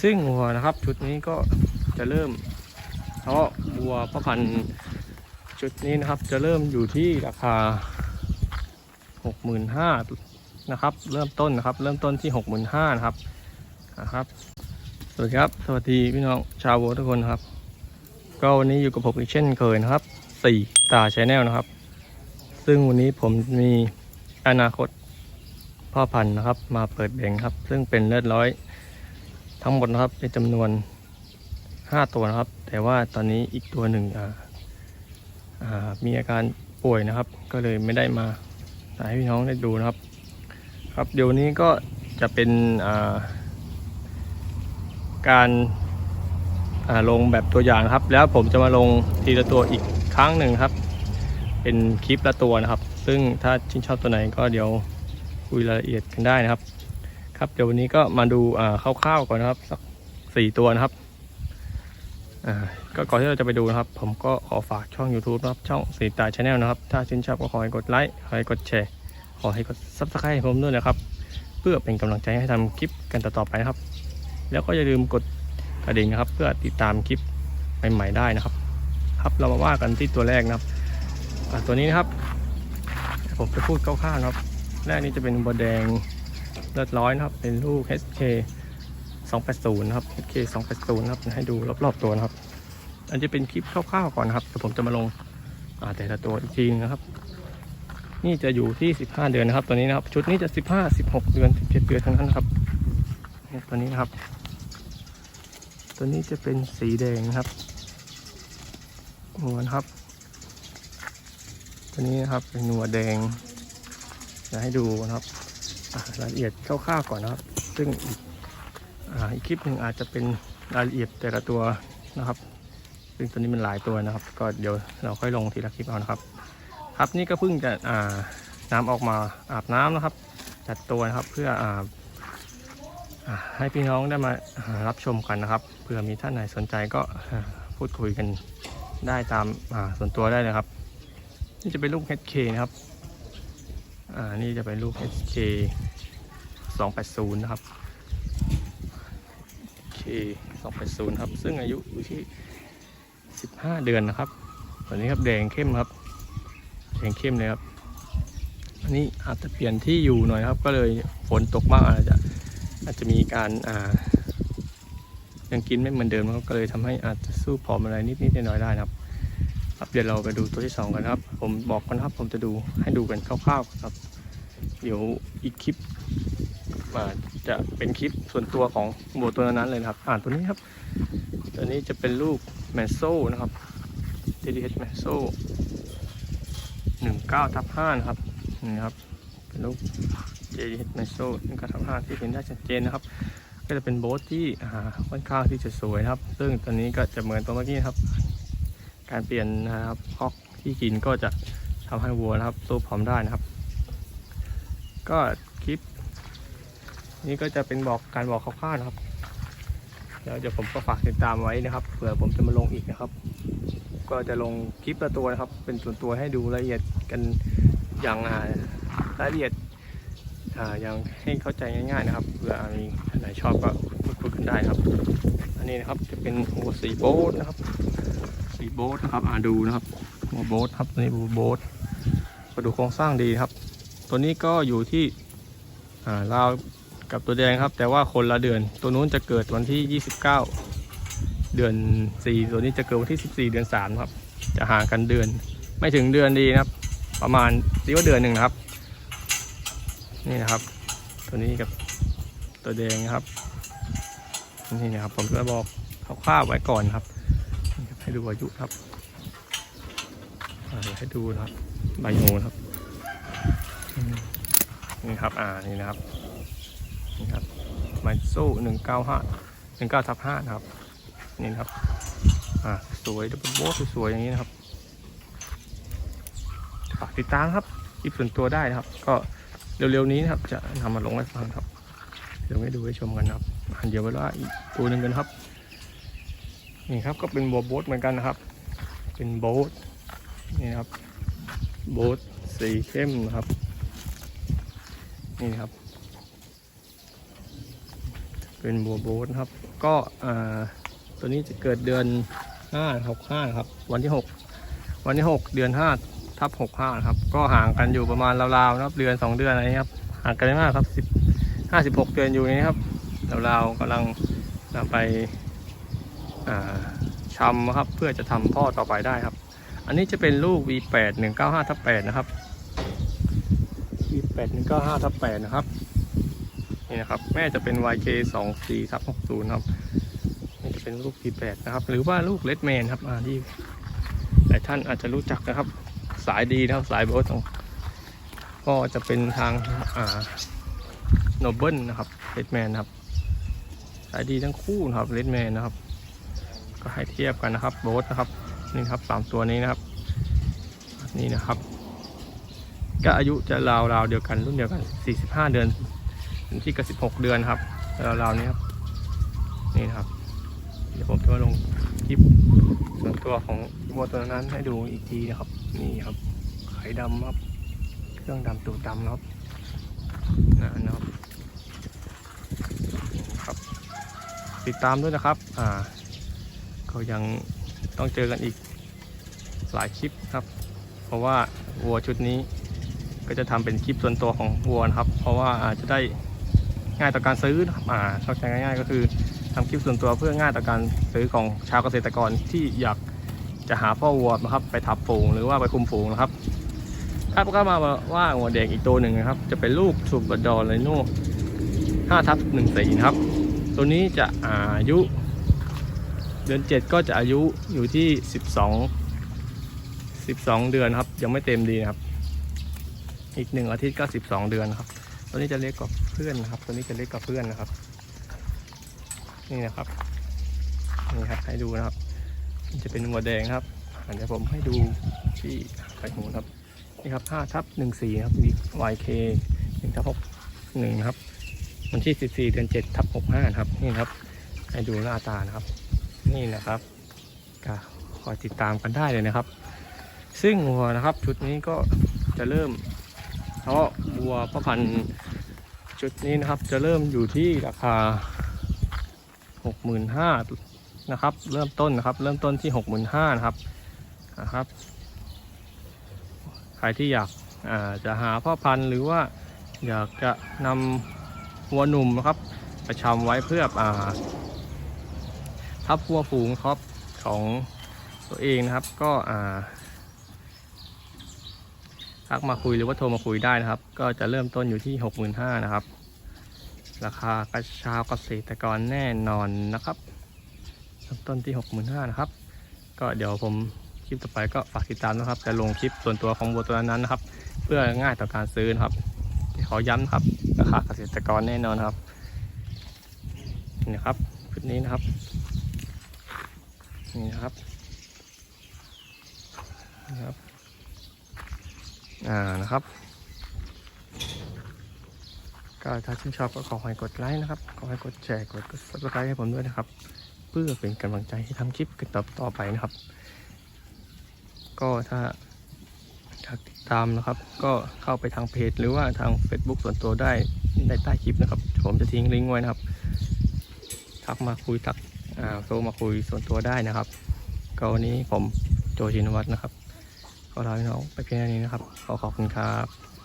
ซึ่งวัวนะครับ ชุดนี้ก็จะเริ่มเพราะวัวพ่อพันธุ์ชุดนี้นะครับ จะเริ่มอยู่ที่ราคา 65,000นะครับ เริ่มต้นนะครับ เริ่มต้นที่ 65,000นะครับนะครับ สวัสดีครับ สวัสดีพี่น้องชาววัวทุกคนครับ ก็วันนี้อยู่กับผมอีกเช่นเคยนะครับสี่ตาชแนลนะครับ ซึ่งวันนี้ผมมีอนาคตพ่อพันธุ์นะครับ มาเปิดแบ่งครับ ซึ่งเป็นเลือดร้อย ทั้งหมดนะครับเป็นจำนวน 5 ตัวนะครับ แต่ว่าตอนนี้อีกตัวหนึ่งมีอาการป่วยนะครับ ก็เลยไม่ได้มาให้พี่น้องได้ดูนะครับ ครับเดี๋ยวนี้ก็จะเป็นาการาลงแบบตัวอย่างครับ แล้วผมจะมาลงทีละตัวอีกครั้งหนึ่งครับ เป็นคลิปละตัวนะครับ ซึ่งถ้าชื่นชอบตัวไหนก็เดี๋ยวคุยรายละเอียดกันได้นะครับ ครับเดี๋ยววันนี้ก็มาดูอ่าคร่าวๆก่อนนะครับสักสี่ตัวนะครับก็ก่อนที่เราจะไปดูนะครับ ผมก็ขอฝากช่อง YouTube นะครับ ช่องสีตาชาแนลนะครับ ถ้าชื่นชอบก็ขอให้กดไลค์ขอให้กดแชร์ ขอให้กด Subscribe ให้ผมด้วยนะครับ เพื่อเป็นกำลังใจให้ทำคลิปกันต่อๆไปนะครับ แล้วก็อย่าลืมกดกระดิ่งนะครับ เพื่อติดตามคลิปใหม่ๆได้นะครับ ครับเรามาว่ากันที่ตัวแรกนะครับตัวนี้นะครับ ผมจะพูดคร่าวๆนะครับ แรกนี้จะเป็นบัวแดง เลือดร้อยนะครับ เป็นลูก HK 280นะครับ HK 280นะครับ ให้ดูรอบๆตัวนะครับ อันจะเป็นคลิปคร่าวๆก่อนนะครับแต่ผมจะมาลงแต่ละตัวอีกทีนึงนะครับ นี่จะอยู่ที่ 15 เดือนนะครับ ตัวนี้นะครับ ชุดนี้จะ 15 16 เดือน 17 เดือนทั้งนั้นนะครับนี่ตัวนี้นะครับ ตัวนี้จะเป็นสีแดงนะครับหัวนะครับ ตัวนี้นะครับเป็นหัวแดงจะให้ดูนะครับ รายละเอียดคร่าวๆก่อนนะครับ ซึ่งอีกอีกคลิปหนึ่งอาจจะเป็นรายละเอียดแต่ละตัวนะครับ ซึ่งตัวนี้มันหลายตัวนะครับ ก็เดี๋ยวเราค่อยลงทีละคลิปเอานะครับ ครับนี่ก็เพิ่งจะอ่าน้ำออกมาอาบน้ำนะครับ จัดตัวนะครับเพื่ออ่าให้พี่น้องได้มารับชมกันนะครับเผื่อมีท่านไหนสนใจก็พูดคุยกันได้ตามาส่วนตัวได้เลยครับ นี่จะเป็นลูก HK นะครับ อ่า นี่จะเป็นลูก HK 280 นะครับ K 280 ครับ ซึ่งอายุอยู่ที่ 15 เดือนนะครับตัวนี้ครับแดงเข้มครับ แดงเข้มเลยครับ อันนี้อาจจะเปลี่ยนที่อยู่หน่อยครับ ก็เลยฝนตกมากอาจจะอาจจะมีการอ่ายังกินไม่เหมือนเดิมครับก็เลยทำให้อาจจะสู้ผอมอะไรนิดๆน่อยๆได้นะครับครับเดี๋ยวเราไปดูตัวที่สองกันครับ ผมบอกกันนครับผมจะดูให้ดูกันคร่าวๆครับ เดี๋ยวอีกคลิป จะเป็นคลิปส่วนตัวของบัวตัวนั้นเลยนะครับ อ่านตัวนี้ครับ ตัวนี้จะเป็นลูกแมนโซนะครับ TDH แมนโซหนึ่งเก้าทับห้านะครับนี่ครับเป็นลูก TDH แมนโซหนึ่งเก้าทับห้าที่เห็นได้ชัดเจนนะครับ ก็จะเป็นโบ๊ทที่ค่อนข้างที่จะสวยนะครับ ซึ่งตัวนี้ก็จะเหมือนตัวเมื่อกี้ครับ การเปลี่ยนนะครับคอกที่กินก็จะทำให้วัวนะครับสู้พร้อมได้นะครับ ก็คลิป นี้ก็จะเป็นบอกการบอกคร่าวๆนะครับแล้วเดี๋ยวผมก็ฝากติดตามไว้นะครับเผื่อผมจะมาลงอีกนะครับ ก็จะลงคลิปละตัวนะครับ เป็นส่วนตัวให้ดูรายละเอียดกันอย่างรายละเอียดอย่างให้เข้าใจง่ายๆนะครับเผื่อมีท่านไหนชอบก็พูดคุยกันได้ครับ อันนี้นะครับจะเป็นหัวสีโบ๊ทนะครับสีโบ๊ทนะครับอ่าดูนะครับหัวโบ๊ทครับตัวนี้หัวโบ๊ทมาดูโครงสร้างดีครับ ตัวนี้ก็อยู่ที่อ่าราว กับตัวแดงครับ แต่ว่าคนละเดือน ตัวนู้นจะเกิดวันที่ 29 เดือน 4 ตัวนี้จะเกิดวันที่ 14 เดือน 3 ครับ จะห่างกันเดือน ไม่ถึงเดือนดีนะครับ ประมาณเรีกว่าเดือนหนึ่งนะครับ นี่นะครับ ตัวนี้กับตัวแดงนะครับนี่นะครับ ผมจะบอกคร่าวๆไว้ก่อนครับ ให้ดูอายุครับให้ดูนะครับใบโหนครับนี่ครับ อ่า นี่นะครับ นี่ครับไมโซ่หนึ่งเก้าห้าหนึ่งเก้าทับห้านะครับ นี่ครับ อ่า สวยดับเบิลโบสสวยๆอย่างนี้นะครับ ฝากติดตามครับคลิปส่วนตัวได้นะครับ ก็เร็วๆนี้นะครับ จะนำมาลงให้ฟังครับ เดี๋ยวให้ดูให้ชมกันครับอันเดียวเวลาอีกตัวหนึ่งกันครับ นี่ครับก็เป็นบัวโบ๊ทเหมือนกันนะครับ เป็นโบ๊ทนี่ครับ โบ๊ทสีเข้มนะครับ นี่ครับ เป็นบัวโบ๊ทนครับ ก็ตัวนี้จะเกิดเดือนห้าหกห้าครับ วันที่หกวันที่หกเดือนห้าทับหกห้าครับ ก็ห่างกันอยู่ประมาณราวๆนะครับเดือนสองเดือนอะไรครับห่างกันไม่มากครับสิบห้าสิบหกเดือนอยู่นี้ครับราวๆกำลังนำไปชำครับเพื่อจะทำพ่อต่อไปได้ครับ อันนี้จะเป็นลูก V8 195ทับ8นะครับ V8 195ทับ8นะครับ นี่นะครับ แม่จะเป็น YK 2 4ทับ60ครับนี่จะเป็นลูก V8 นะครับ หรือว่าลูก Redman ครับอ่าที่หลายท่านอาจจะรู้จักนะครับ สายดีนะครับสายโบสของก็จะเป็นทางอ่าโนเบิลนะครับ Redman นครับ สายดีทั้งคู่นะครับ Redman นะครับ ก็ให้เทียบกันนะครับโบสนะครับนี่ครับสามตัวนี้นะครับนี่นะครับ ก็อายุจะราวราวๆเดียวกันรุ่นเดียวกัน 45 เดือน ที่กับ16เดือนครับราวราวๆนี้ครับนี่นะครับ เดี๋ยวผมจะมาลงคลิปส่วนตัวของวัวตัวนั้นให้ดูอีกทีนะครับ นี่ครับ ไข่ดำครับ เครื่องดำตูดดำนะครับนะนะครับครับ ติดตามด้วยนะครับ อ่า ก็ยังต้องเจอกันอีกหลายคลิปครับ เพราะว่าวัวชุดนี้ก็จะทำเป็นคลิปส่วนตัวของวัวนะครับ เพราะว่าอาจจะได้ ง่ายต่อการซื้อนะครับอ่าเข้าใจง่ายๆ ก็คือทำคลิปส่วนตัวเพื่อง่ายต่อการซื้อของชาวเกษตรกรที่อยากจะหาพ่อวัวนะครับไปทับฝูงหรือว่าไปคุมฝูงนะครับถ้าก็มาว่าวัวแดงอีกตัวหนึ่งนะครับ จะเป็นลูกสุบดอร์เลโน่5ทับ1สีนะครับ ตัวนี้จะอายุ เดือน7ก็จะอายุอยู่ที่12 12เดือนครับ ยังไม่เต็มดีนะครับ อีกหนึ่งอาทิตย์ก็12เดือนครับ ตัวนี้จะเล็กกว่าเพื่อนนะครับ ตัวนี้จะเล็กกว่าเพื่อนนะครับ นี่นะครับ นี่ครับให้ดูนะครับมันจะเป็นหัวแดงครับอะเดี๋ยวผมให้ดูที่ไข่หูครับ นี่ครับ5ทับ14ครับ YK 1ทับ61นะครับ วันที่ 14เดือน7ทับ65ครับ นี่ครับ ให้ดูหน้าตานะครับ นี่นะครับก็คอยติดตามกันได้เลยนะครับ ซึ่งวัวนะครับชุดนี้ก็จะเริ่ม เพราะวัวพ่อพันธุ์ชุดนี้นะครับ จะเริ่มอยู่ที่ราคา 65,000นะครับ เริ่มต้นนะครับ เริ่มต้นที่ 65,000นะครับนะครับ ใครที่อยากาจะหาพ่อพันธุ์หรือว่าอยากจะนำวัวหนุ่มนะครับไปชำไว้เพื่ออาทับวัวฝูงครับของตัวเองนะครับ ก็อ่า ทักมาคุยหรือว่าโทรมาคุยได้นะครับ ก็จะเริ่มต้นอยู่ที่ 65,000นะครับ ราคากระชาวเกษตรกรแน่นอนนะครับเริ่มต้นที่ 65,000นะครับ ก็เดี๋ยวผมคลิปต่อไปก็ฝากติดตามนะครับ จะลงคลิปส่วนตัวของวัวตัวนั้นนะครับ เพื่อง่ายต่อการซื้อนะครับขอย้ำครับราคาเกษตรกรแน่นอนครับนี่ครับชุดนี้นะครับนี่นะครับนี่ครับ อ่านะครับ ก็ถ้าชื่นชอบก็ขอให้กดไลค์นะครับ ขอให้กดแชร์ กด subscribe ให้ผมด้วยนะครับ เพื่อเป็นกำลังใจให้ทำคลิปกันต่อต่อไปนะครับ ก็ถ้าอยากติดตามนะครับ ก็เข้าไปทางเพจ หรือว่าทาง Facebook ส่วนตัวได้ในใต้คลิปนะครับ ผมจะทิ้งลิงก์ไว้นะครับ ทักมาคุยทักโทรมาคุยส่วนตัวได้นะครับก็วันนี้ผมโจชินวัฒน์นะครับ ก็ลาพี่น้องไปเพียงนี้นะครับ ขอขอบคุณครับ